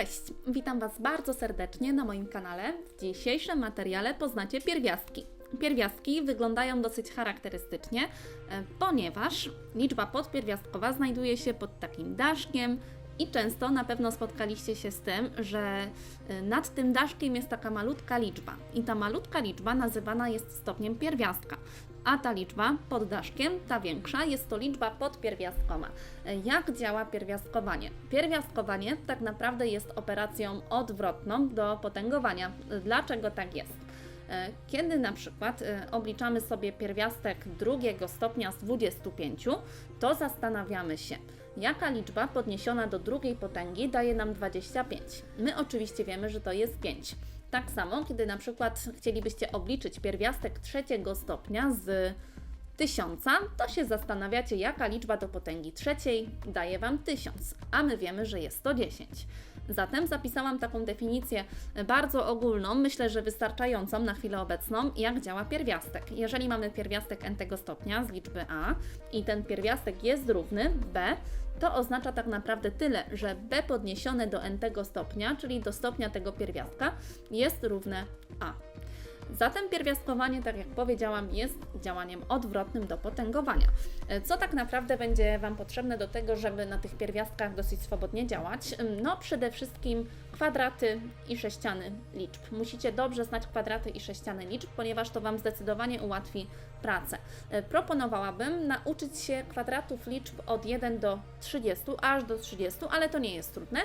Cześć, witam Was bardzo serdecznie na moim kanale. W dzisiejszym materiale poznacie pierwiastki. Pierwiastki wyglądają dosyć charakterystycznie, e, ponieważ liczba podpierwiastkowa znajduje się pod takim daszkiem i często na pewno spotkaliście się z tym, że e, nad tym daszkiem jest taka malutka liczba i ta malutka liczba nazywana jest stopniem pierwiastka. A ta liczba pod daszkiem, ta większa, jest to liczba podpierwiastkowa. E, Jak działa pierwiastkowanie? Pierwiastkowanie tak naprawdę jest operacją odwrotną do potęgowania. Dlaczego tak jest? E, Kiedy na przykład e, obliczamy sobie pierwiastek drugiego stopnia z 25, to zastanawiamy się, jaka liczba podniesiona do drugiej potęgi daje nam 25. My oczywiście wiemy, że to jest 5. Tak samo, kiedy na przykład chcielibyście obliczyć pierwiastek trzeciego stopnia z 1000, to się zastanawiacie, jaka liczba do potęgi trzeciej daje Wam 1000, a my wiemy, że jest to 10. Zatem zapisałam taką definicję bardzo ogólną, myślę, że wystarczającą na chwilę obecną, jak działa pierwiastek. Jeżeli mamy pierwiastek n stopnia z liczby a i ten pierwiastek jest równy b, to oznacza tak naprawdę tyle, że b podniesione do n stopnia, czyli do stopnia tego pierwiastka, jest równe a. Zatem pierwiastkowanie, tak jak powiedziałam, jest działaniem odwrotnym do potęgowania. E, Co tak naprawdę będzie Wam potrzebne do tego, żeby na tych pierwiastkach dosyć swobodnie działać? No przede wszystkim kwadraty i sześciany liczb. Musicie dobrze znać kwadraty i sześciany liczb, ponieważ to Wam zdecydowanie ułatwi pracę. E, Proponowałabym nauczyć się kwadratów liczb od 1 do 30, aż do 30, ale to nie jest trudne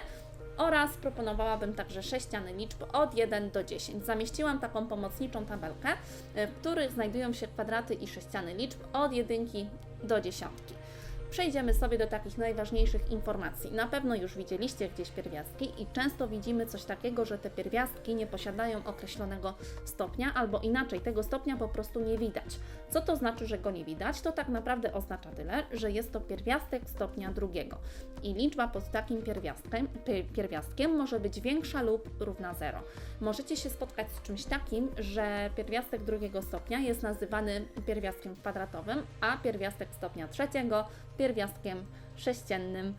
oraz proponowałabym także sześciany liczb od 1 do 10. Zamieściłam taką pomocniczą tabelkę, y, w której znajdują się kwadraty i sześciany liczb od jedynki do dziesiątki. Przejdziemy sobie do takich najważniejszych informacji. Na pewno już widzieliście gdzieś pierwiastki i często widzimy coś takiego, że te pierwiastki nie posiadają określonego stopnia, albo inaczej, tego stopnia po prostu nie widać. Co to znaczy, że go nie widać? To tak naprawdę oznacza tyle, że jest to pierwiastek stopnia drugiego i liczba pod takim pierwiastkiem, pie- pierwiastkiem może być większa lub równa 0. Możecie się spotkać z czymś takim, że pierwiastek drugiego stopnia jest nazywany pierwiastkiem kwadratowym, a pierwiastek stopnia trzeciego pierwiastkiem sześciennym.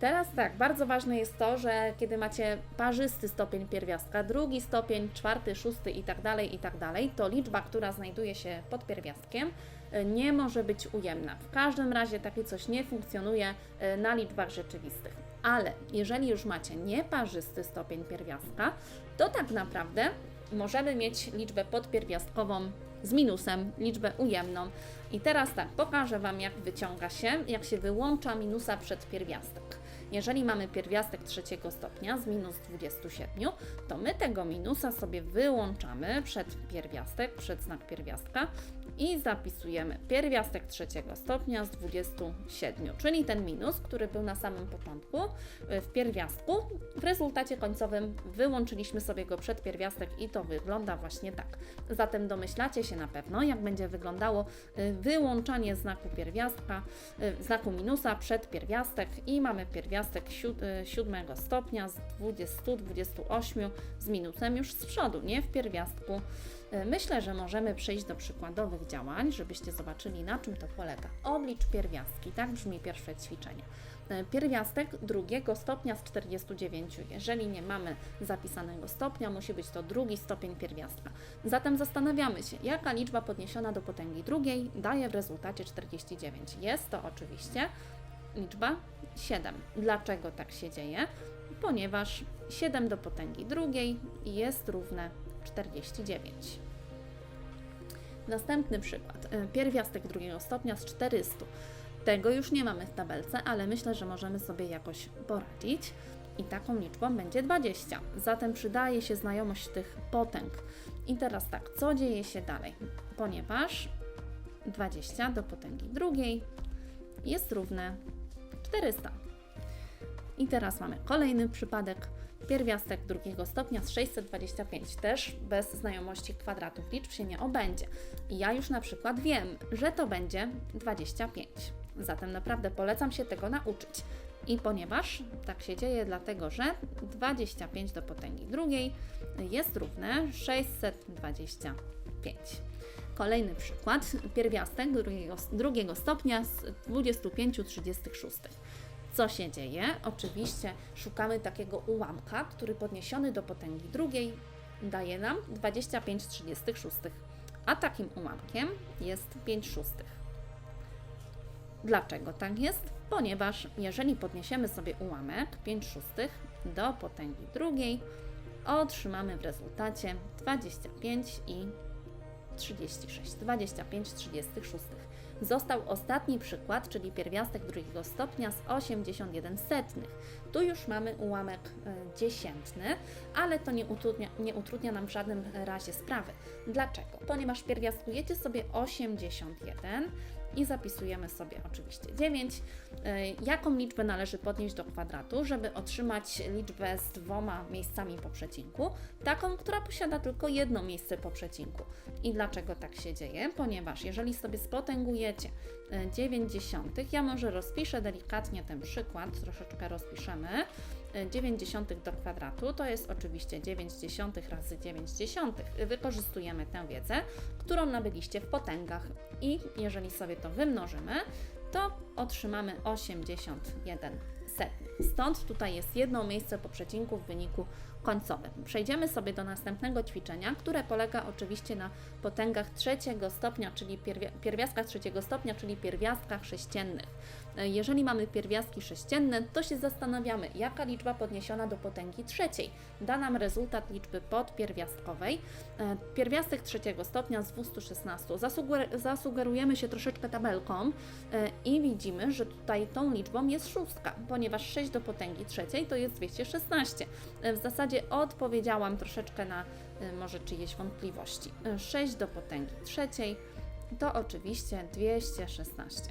Teraz tak, bardzo ważne jest to, że kiedy macie parzysty stopień pierwiastka, drugi stopień, czwarty, szósty i tak dalej, i tak dalej, to liczba, która znajduje się pod pierwiastkiem, y, nie może być ujemna. W każdym razie takie coś nie funkcjonuje y, na liczbach rzeczywistych. Ale jeżeli już macie nieparzysty stopień pierwiastka, to tak naprawdę możemy mieć liczbę podpierwiastkową z minusem, liczbę ujemną. I teraz tak, pokażę Wam, jak wyciąga się, jak się wyłącza minusa przed pierwiastek. Jeżeli mamy pierwiastek trzeciego stopnia z minus 27, to my tego minusa sobie wyłączamy przed pierwiastek, przed znak pierwiastka i zapisujemy pierwiastek trzeciego stopnia z 27, czyli ten minus, który był na samym początku y, w pierwiastku. W rezultacie końcowym wyłączyliśmy sobie go przed pierwiastek i to wygląda właśnie tak. Zatem domyślacie się na pewno, jak będzie wyglądało y, wyłączanie znaku pierwiastka, y, znaku minusa przed pierwiastek i mamy pierwiastek siód- y, siódmego stopnia z 20-28 z minusem już z przodu, nie w pierwiastku. Y, Myślę, że możemy przejść do przykładowych działań, żebyście zobaczyli na czym to polega. Oblicz pierwiastki, tak brzmi pierwsze ćwiczenie. Y, Pierwiastek drugiego stopnia z 49. Jeżeli nie mamy zapisanego stopnia, musi być to drugi stopień pierwiastka. Zatem zastanawiamy się, jaka liczba podniesiona do potęgi drugiej daje w rezultacie 49. Jest to oczywiście liczba 7. Dlaczego tak się dzieje? Ponieważ 7 do potęgi drugiej jest równe 49. Następny przykład. Y, Pierwiastek drugiego stopnia z 400. Tego już nie mamy w tabelce, ale myślę, że możemy sobie jakoś poradzić. I taką liczbą będzie 20. Zatem przydaje się znajomość tych potęg. I teraz tak, co dzieje się dalej? Ponieważ 20 do potęgi drugiej jest równe 400. I teraz mamy kolejny przypadek. Pierwiastek drugiego stopnia z 625. Też bez znajomości kwadratów liczb się nie obędzie. Ja już na przykład wiem, że to będzie 25. Zatem naprawdę polecam się tego nauczyć. I ponieważ tak się dzieje, dlatego że 25 do potęgi drugiej jest równe 625. Kolejny przykład. Pierwiastek drugiego, drugiego stopnia z 25 36. Co się dzieje? Oczywiście szukamy takiego ułamka, który podniesiony do potęgi drugiej daje nam 25 36. A takim ułamkiem jest 5 szóstych. Dlaczego tak jest? Ponieważ jeżeli podniesiemy sobie ułamek 5 szóstych do potęgi drugiej, otrzymamy w rezultacie 25 i 36, 25 36. Został ostatni przykład, czyli pierwiastek drugiego stopnia z 81 setnych. Tu już mamy ułamek e, dziesiętny, ale to nie utrudnia, nie utrudnia nam w żadnym razie sprawy. Dlaczego? Ponieważ pierwiastkujecie sobie 81 i zapisujemy sobie oczywiście 9. E, Jaką liczbę należy podnieść do kwadratu, żeby otrzymać liczbę z dwoma miejscami po przecinku? Taką, która posiada tylko jedno miejsce po przecinku. I dlaczego tak się dzieje? Ponieważ jeżeli sobie spotęgujecie e, 9 dziesiątych, ja może rozpiszę delikatnie ten przykład, troszeczkę rozpiszemy. E, 9 dziesiątych do kwadratu to jest oczywiście 9 dziesiątych razy 9 dziesiątych. Wykorzystujemy tę wiedzę, którą nabyliście w potęgach i jeżeli sobie to wymnożymy, to otrzymamy 81 Stąd tutaj jest jedno miejsce po przecinku w wyniku końcowym. Przejdziemy sobie do następnego ćwiczenia, które polega oczywiście na potęgach trzeciego stopnia, czyli pierwi- pierwiastkach trzeciego stopnia, czyli pierwiastkach sześciennych. Jeżeli mamy pierwiastki sześcienne, to się zastanawiamy, jaka liczba podniesiona do potęgi trzeciej da nam rezultat liczby podpierwiastkowej. E, Pierwiastek trzeciego stopnia z 216. Zasuger- zasugerujemy się troszeczkę tabelką e, i widzimy, że tutaj tą liczbą jest szóstka, ponieważ 6 do potęgi trzeciej to jest 216. E, W zasadzie odpowiedziałam troszeczkę na może czyjeś wątpliwości. E, 6 do potęgi trzeciej to oczywiście 216.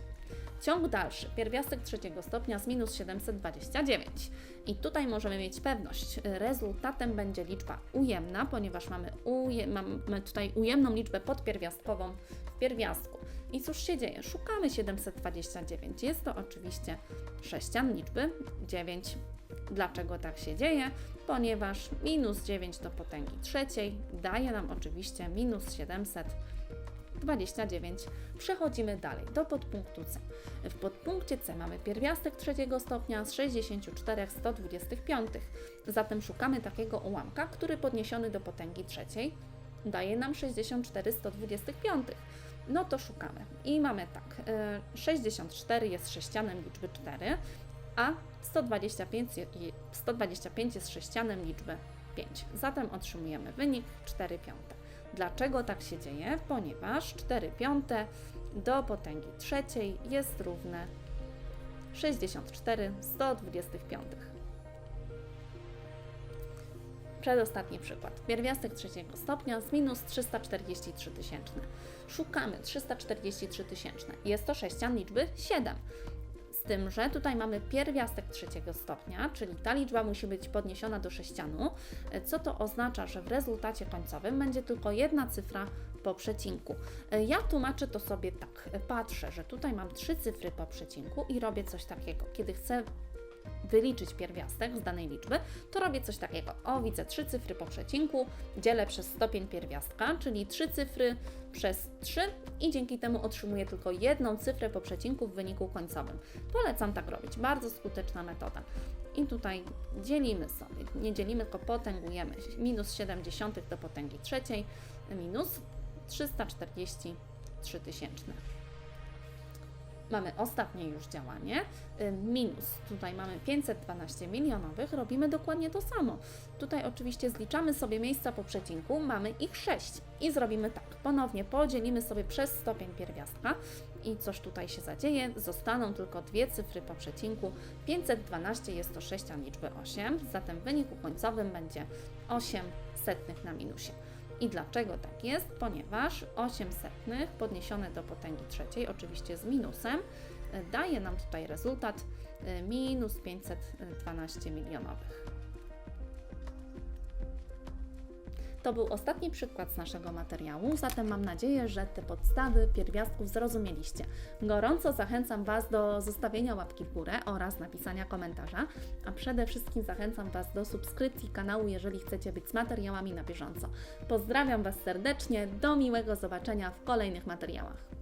Ciąg dalszy, pierwiastek trzeciego stopnia z minus 729. I tutaj możemy mieć pewność, rezultatem będzie liczba ujemna, ponieważ mamy, uje, mamy tutaj ujemną liczbę podpierwiastkową w pierwiastku. I cóż się dzieje? Szukamy 729. Jest to oczywiście sześcian liczby 9. Dlaczego tak się dzieje? Ponieważ minus 9 do potęgi trzeciej daje nam oczywiście minus 700 29. Przechodzimy dalej do podpunktu C. W podpunkcie C mamy pierwiastek trzeciego stopnia z 64 125. Zatem szukamy takiego ułamka, który podniesiony do potęgi trzeciej daje nam 64 125. No to szukamy. I mamy tak, e, 64 jest sześcianem liczby 4, a 125, je- 125 jest sześcianem liczby 5. Zatem otrzymujemy wynik 4 piąte. Dlaczego tak się dzieje? Ponieważ 4 piąte do potęgi trzeciej jest równe 64 125. Przedostatni przykład. Pierwiastek trzeciego stopnia z minus 343 tysięczne. Szukamy 343 tysięczne. Jest to sześcian liczby 7. Tym, że tutaj mamy pierwiastek trzeciego stopnia, czyli ta liczba musi być podniesiona do sześcianu, co to oznacza, że w rezultacie końcowym będzie tylko jedna cyfra po przecinku. Ja tłumaczę to sobie tak. Patrzę, że tutaj mam trzy cyfry po przecinku i robię coś takiego. Kiedy chcę wyliczyć pierwiastek z danej liczby, to robię coś takiego. O, widzę trzy cyfry po przecinku, dzielę przez stopień pierwiastka, czyli trzy cyfry przez 3 i dzięki temu otrzymuję tylko jedną cyfrę po przecinku w wyniku końcowym. Polecam tak robić, bardzo skuteczna metoda. I tutaj dzielimy sobie, nie dzielimy, tylko potęgujemy. Minus 70 do potęgi trzeciej, minus 343 tysięczne. Mamy ostatnie już działanie, minus, tutaj mamy 512 milionowych, robimy dokładnie to samo. Tutaj oczywiście zliczamy sobie miejsca po przecinku, mamy ich 6 i zrobimy tak, ponownie podzielimy sobie przez stopień pierwiastka. I coś tutaj się zadzieje, zostaną tylko dwie cyfry po przecinku, 512 jest to sześcian liczby 8, zatem w wyniku końcowym będzie 8 setnych na minusie. I dlaczego tak jest? Ponieważ 8 setnych podniesione do potęgi trzeciej, oczywiście z minusem, daje nam tutaj rezultat e, minus 512 milionowych. To był ostatni przykład z naszego materiału, zatem mam nadzieję, że te podstawy pierwiastków zrozumieliście. Gorąco zachęcam Was do zostawienia łapki w górę oraz napisania komentarza, a przede wszystkim zachęcam Was do subskrypcji kanału, jeżeli chcecie być z materiałami na bieżąco. Pozdrawiam Was serdecznie, do miłego zobaczenia w kolejnych materiałach.